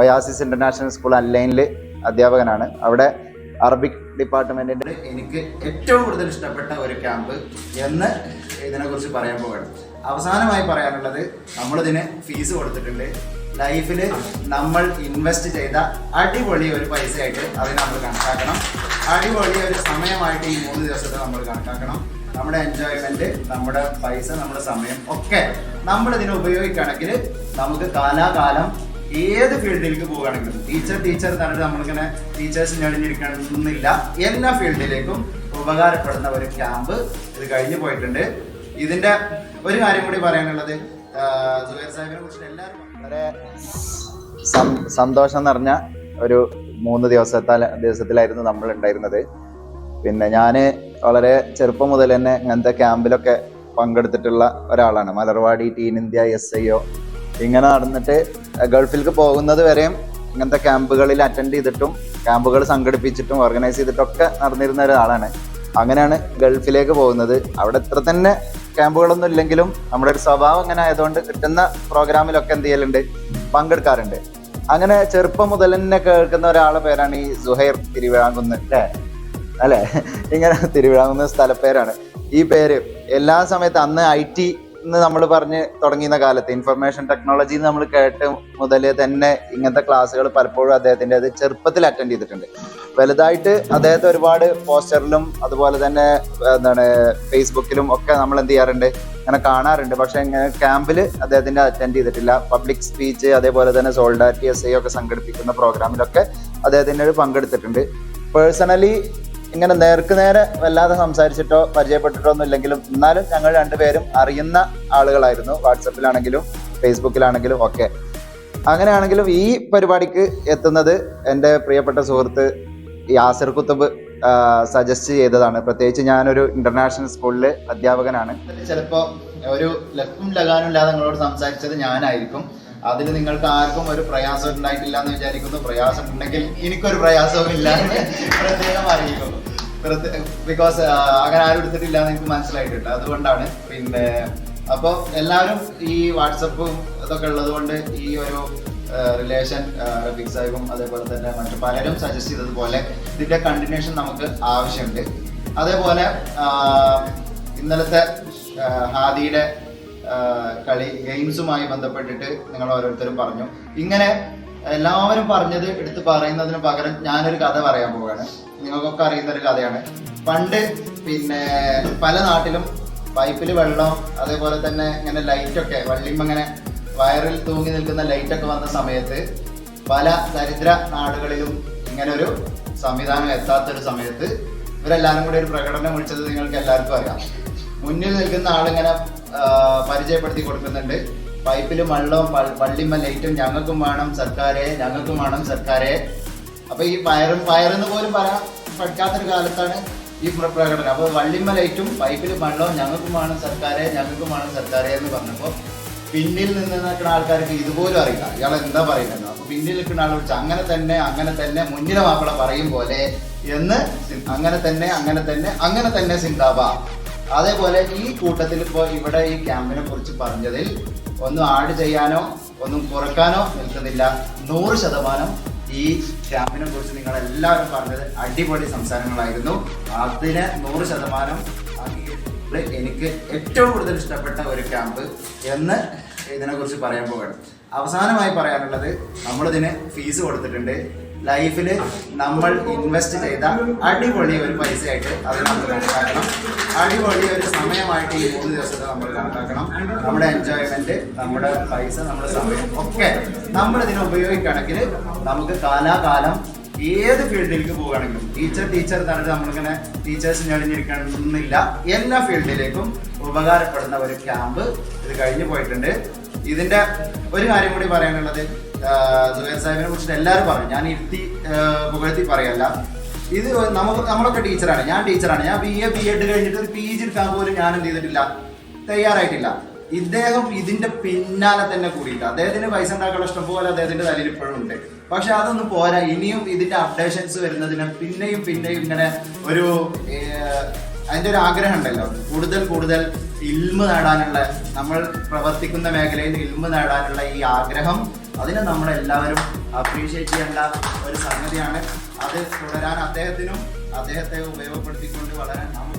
Oasis international school അല്ലൈനിൽ അധ്യാപകനാണ്. അവിടെ Arabic ഡിപ്പാർട്ട്മെന്റിന്റെ എനിക്ക് ഏറ്റവും കൂടുതൽ ഇഷ്ടപ്പെട്ട ഒരു ക്യാമ്പ് എന്ന് ഇതിനെക്കുറിച്ച് പറയാൻ പോവുകയാണ്. അവസാനമായി പറയാനുള്ളത് നമ്മളിതിന് ഫീസ് കൊടുത്തിട്ടുണ്ട്. ലൈഫിൽ നമ്മൾ ഇൻവെസ്റ്റ് ചെയ്ത അടിപൊളി ഒരു പൈസയായിട്ട് അതിനെ നമ്മൾ കണക്കാക്കണം. അടിപൊളി ഒരു സമയമായിട്ട് ഈ മൂന്ന് ദിവസത്തെ നമ്മൾ കണക്കാക്കണം. നമ്മുടെ എൻജോയ്മെന്റ് നമ്മുടെ പൈസ നമ്മുടെ സമയം ഒക്കെ നമ്മൾ ഇതിനെ ഉപയോഗിക്കുകയാണെങ്കിൽ നമുക്ക് കാലാകാലം ഏത് ഫീൽഡിലേക്ക് പോവുകയാണെങ്കിലും ടീച്ചർ ടീച്ചർ തന്നിട്ട് നമ്മളിങ്ങനെ ടീച്ചേഴ്സ് ഞെളിഞ്ഞിരിക്കണമെന്നില്ല എല്ലാ ഫീൽഡിലേക്കും ഉപകാരപ്പെടുന്ന ഒരു ക്യാമ്പ് ഇത് കഴിഞ്ഞു പോയിട്ടുണ്ട്. ഇതിന്റെ ഒരു കാര്യം കൂടി പറയാനുള്ളത് സന്തോഷം എന്ന് നിറഞ്ഞ ഒരു മൂന്ന് ദിവസത്തെ ദിവസത്തിലായിരുന്നു നമ്മൾ ഉണ്ടായിരുന്നത് പിന്നെ ഞാൻ വളരെ ചെറുപ്പം മുതൽ തന്നെ ഇങ്ങനത്തെ ക്യാമ്പിലൊക്കെ പങ്കെടുത്തിട്ടുള്ള ഒരാളാണ്. Malarvadi teen India S I O ഇങ്ങനെ നടന്നിട്ട് ഗൾഫിലേക്ക് പോകുന്നത് വരെയും ഇങ്ങനത്തെ ക്യാമ്പുകളിൽ അറ്റൻഡ് ചെയ്തിട്ടും ക്യാമ്പുകൾ സംഘടിപ്പിച്ചിട്ടും ഓർഗനൈസ് ചെയ്തിട്ടൊക്കെ നടന്നിരുന്ന ഒരാളാണ്. അങ്ങനെയാണ് ഗൾഫിലേക്ക് പോകുന്നത്. അവിടെ ഇത്ര തന്നെ ക്യാമ്പുകളൊന്നും ഇല്ലെങ്കിലും നമ്മുടെ ഒരു സ്വഭാവം അങ്ങനെ ആയതുകൊണ്ട് കിട്ടുന്ന പ്രോഗ്രാമിലൊക്കെ എന്ത് ചെയ്യലുണ്ട്? പങ്കെടുക്കാറുണ്ട്. അങ്ങനെ ചെറുപ്പം മുതൽ തന്നെ കേൾക്കുന്ന ഒരാളെ പേരാണ് ഈ സുഹൈർ തിരുവിഴാങ്കുന്ന് അല്ലേ? അല്ലെ? ഇങ്ങനെ തിരുവിഴാങ്കുന്ന് സ്ഥലപ്പേരാണ്. ഈ പേര് എല്ലാ സമയത്ത് അന്ന് ഐ ടി നമ്മൾ പറഞ്ഞ് തുടങ്ങിയ കാലത്ത് ഇൻഫർമേഷൻ ടെക്നോളജി നമ്മൾ കേട്ട് മുതൽ തന്നെ ഇങ്ങനത്തെ ക്ലാസ്സുകൾ പലപ്പോഴും അദ്ദേഹത്തിന്റെ അത് ചെറുപ്പത്തിൽ അറ്റൻഡ് ചെയ്തിട്ടുണ്ട്. വലുതായിട്ട് അദ്ദേഹത്തെ ഒരുപാട് പോസ്റ്ററിലും അതുപോലെ തന്നെ എന്താണ് ഫേസ്ബുക്കിലും ഒക്കെ നമ്മൾ എന്ത് ചെയ്യാറുണ്ട്? അങ്ങനെ കാണാറുണ്ട്. പക്ഷെ ഇങ്ങനെ ക്യാമ്പിൽ അദ്ദേഹത്തിന്റെ അറ്റൻഡ് ചെയ്തിട്ടില്ല. പബ്ലിക് സ്പീച്ച് അതേപോലെ തന്നെ സോൾഡാരിറ്റി എസ് ഐ ഒക്കെ സംഘടിപ്പിക്കുന്ന പ്രോഗ്രാമിലൊക്കെ അദ്ദേഹത്തിന്റെ പങ്കെടുത്തിട്ടുണ്ട്. പേഴ്സണലി ഇങ്ങനെ നേർക്ക് നേരെ വല്ലാതെ സംസാരിച്ചിട്ടോ പരിചയപ്പെട്ടിട്ടോ ഒന്നും ഇല്ലെങ്കിലും എന്നാലും ഞങ്ങൾ രണ്ടുപേരും അറിയുന്ന ആളുകളായിരുന്നു. വാട്സപ്പിലാണെങ്കിലും ഫേസ്ബുക്കിലാണെങ്കിലും ഒക്കെ. അങ്ങനെയാണെങ്കിലും ഈ പരിപാടിക്ക് എത്തുന്നത് എന്റെ പ്രിയപ്പെട്ട സുഹൃത്ത് യാസിർ കുത്തുബ് സജസ്റ്റ് ചെയ്തതാണ്. പ്രത്യേകിച്ച് ഞാനൊരു ഇന്റർനാഷണൽ സ്കൂളിലെ അധ്യാപകനാണ്. ചിലപ്പോൾ ഒരു ലക്കും ലഗാനും ഇല്ലാതെ നിങ്ങളോട് സംസാരിച്ചത് ഞാനായിരിക്കും. അതിൽ നിങ്ങൾക്ക് ആർക്കും ഒരു പ്രയാസം ഉണ്ടായിട്ടില്ല എന്ന് വിചാരിക്കുന്നു. പ്രയാസം ഉണ്ടെങ്കിൽ എനിക്കൊരു പ്രയാസവും ഇല്ല പ്രത്യേകം അറിയിക്കുന്നു. ബിക്കോസ് അങ്ങനെ ആരും എടുത്തിട്ടില്ല എന്ന് എനിക്ക് മനസ്സിലായിട്ടുണ്ട് അതുകൊണ്ടാണ്. പിന്നെ അപ്പോൾ എല്ലാവരും ഈ വാട്സപ്പും ഇതൊക്കെ ഉള്ളത് കൊണ്ട് ഈ ഒരു റിലേഷൻ റഫീഖ് സാഹിബും അതേപോലെ തന്നെ മറ്റു പലരും സജസ്റ്റ് ചെയ്തതുപോലെ ഇതിന്റെ കണ്ടിന്യൂഷൻ നമുക്ക് ആവശ്യമുണ്ട്. അതേപോലെ ഇന്നലത്തെ ഹാദിയുടെ കളി ഗെയിംസുമായി ബന്ധപ്പെട്ടിട്ട് നിങ്ങൾ ഓരോരുത്തരും പറഞ്ഞു. ഇങ്ങനെ എല്ലാവരും പറഞ്ഞത് എടുത്ത് പറയുന്നതിന് പകരം ഞാനൊരു കഥ പറയാൻ പോവുകയാണ് നിങ്ങൾക്കൊക്കെ അറിയുന്ന ഒരു കഥയാണ്. പണ്ട് പിന്നെ പല നാട്ടിലും പൈപ്പിൽ വെള്ളം അതേപോലെ തന്നെ ഇങ്ങനെ ലൈറ്റൊക്കെ വള്ളിയും അങ്ങനെ വയറിൽ തൂങ്ങി നിൽക്കുന്ന ലൈറ്റൊക്കെ വന്ന സമയത്ത് പല ദരിദ്ര നാടുകളിലും ഇങ്ങനെ ഒരു സംവിധാനം എത്താത്തൊരു സമയത്ത് ഇവരെല്ലാവരും കൂടി ഒരു പ്രകടനം വിളിച്ചത് നിങ്ങൾക്ക് എല്ലാവർക്കും അറിയാം. മുന്നിൽ നിൽക്കുന്ന ആളിങ്ങനെ പരിചയപ്പെടുത്തി കൊടുക്കുന്നുണ്ട്. പൈപ്പിലും വെള്ളവും പള്ളിമ ലൈറ്റും ഞങ്ങൾക്കും വേണം സർക്കാരെ ഞങ്ങൾക്കും വേണം സർക്കാരെ. അപ്പൊ ഈ വയറും വയറെന്ന് പോലും പറയാൻ പഠിക്കാത്തൊരു കാലത്താണ് ഈ പ്ര- പ്രകടനം. അപ്പോൾ വള്ളിമ ലൈറ്റും പൈപ്പിലും വെള്ളവും ഞങ്ങൾക്കും വേണം സർക്കാരെ ഞങ്ങൾക്കും വേണം സർക്കാരെ എന്ന് പറഞ്ഞപ്പോൾ പിന്നിൽ നിന്ന് നിൽക്കുന്ന ആൾക്കാർക്ക് ഇതുപോലും അറിയില്ല. ഇയാൾ എന്താ പറയുന്നത്? അപ്പൊ പിന്നിൽ നിൽക്കുന്ന ആൾ വിളിച്ച് അങ്ങനെ തന്നെ അങ്ങനെ തന്നെ മുന്നിലെ മാപ്പിള പറയും പോലെ എന്ന് അങ്ങനെ തന്നെ അങ്ങനെ തന്നെ അങ്ങനെ തന്നെ സിന്താബ അതേപോലെ ഈ കൂട്ടത്തിൽ ഇപ്പോൾ ഇവിടെ ഈ ക്യാമ്പിനെ കുറിച്ച് പറഞ്ഞതിൽ ഒന്നും ആഡ് ചെയ്യാനോ ഒന്നും കുറക്കാനോ നിൽക്കുന്നില്ല. നൂറ് ശതമാനം ഈ ക്യാമ്പിനെ കുറിച്ച് നിങ്ങൾ എല്ലാവരും പറഞ്ഞത് അടിപൊളി സംസാരങ്ങളായിരുന്നു. അതിന് നൂറ് ശതമാനം. എനിക്ക് ഏറ്റവും കൂടുതൽ ഇഷ്ടപ്പെട്ട ഒരു ക്യാമ്പ് എന്ന് ഇതിനെക്കുറിച്ച് പറയാൻ പോകണം അവസാനമായി പറയാനുള്ളത് നമ്മളിതിന് ഫീസ് കൊടുത്തിട്ടുണ്ട്. ലൈഫിൽ നമ്മൾ ഇൻവെസ്റ്റ് ചെയ്ത അടിപൊളി ഒരു പൈസയായിട്ട് അത് നമ്മൾ കണക്കാക്കണം. അടിപൊളി ഒരു സമയമായിട്ട് ഈ മൂന്ന് ദിവസത്തെ നമ്മൾ കണക്കാക്കണം. നമ്മുടെ എൻജോയ്മെന്റ് നമ്മുടെ പൈസ നമ്മുടെ സമയം ഒക്കെ നമ്മൾ ഇതിനെ ഉപയോഗിക്കുകയാണെങ്കിൽ നമുക്ക് കാലാകാലം ഏത് ഫീൽഡിലേക്ക് പോവുകയാണെങ്കിലും ടീച്ചർ ടീച്ചർ തന്നെ പറഞ്ഞിട്ട് നമ്മളിങ്ങനെ ടീച്ചേഴ്സ് അടിഞ്ഞിരിക്കണമെന്നില്ല എല്ലാ ഫീൽഡിലേക്കും ഉപകാരപ്പെടുന്ന ഒരു ക്യാമ്പ് ഇത് കഴിഞ്ഞു പോയിട്ടുണ്ട്. ഇതിന്റെ ഒരു കാര്യം കൂടി പറയാനുള്ളത് സാഹിബിനെ കുറിച്ചിട്ട് എല്ലാവരും പറയും ഞാൻ ഇരുത്തി പുകഴ്ത്തി പറയല്ല. ഇത് നമുക്ക് നമ്മളൊക്കെ ടീച്ചറാണ്. ഞാൻ ടീച്ചറാണ്. ഞാൻ ബി എ ബി എഡ് കഴിഞ്ഞിട്ട് ഒരു പി ജി എടുക്കാൻ പോലും ഞാൻ എന്ത് ചെയ്തിട്ടില്ല. തയ്യാറായിട്ടില്ല. ഇദ്ദേഹം ഇതിന്റെ പിന്നാലെ തന്നെ കൂടിയിട്ട് അദ്ദേഹത്തിന് പൈസ ഉണ്ടാക്കാനുള്ള ഇഷ്ടം പോലെ അദ്ദേഹത്തിന്റെ തലയിൽ ഇപ്പോഴും ഉണ്ട്. പക്ഷെ അതൊന്നും പോരാ. ഇനിയും ഇതിന്റെ അപ്ഡേഷൻസ് വരുന്നതിന് പിന്നെയും പിന്നെയും ഇങ്ങനെ ഒരു അതിന്റെ ഒരു ആഗ്രഹം ഉണ്ടല്ലോ. കൂടുതൽ കൂടുതൽ ഇൽമ നേടാനുള്ള നമ്മൾ പ്രവർത്തിക്കുന്ന മേഖലയിൽ ഇൽമ നേടാനുള്ള ഈ ആഗ്രഹം അതിനെ നമ്മളെല്ലാവരും അപ്രീഷിയേറ്റ് ചെയ്യേണ്ട ഒരു സംഗതിയാണ്. അത് തുടരാൻ അദ്ദേഹത്തിനും അദ്ദേഹത്തെ ഉപയോഗപ്പെടുത്തിക്കൊണ്ട് വളരാൻ നമുക്ക്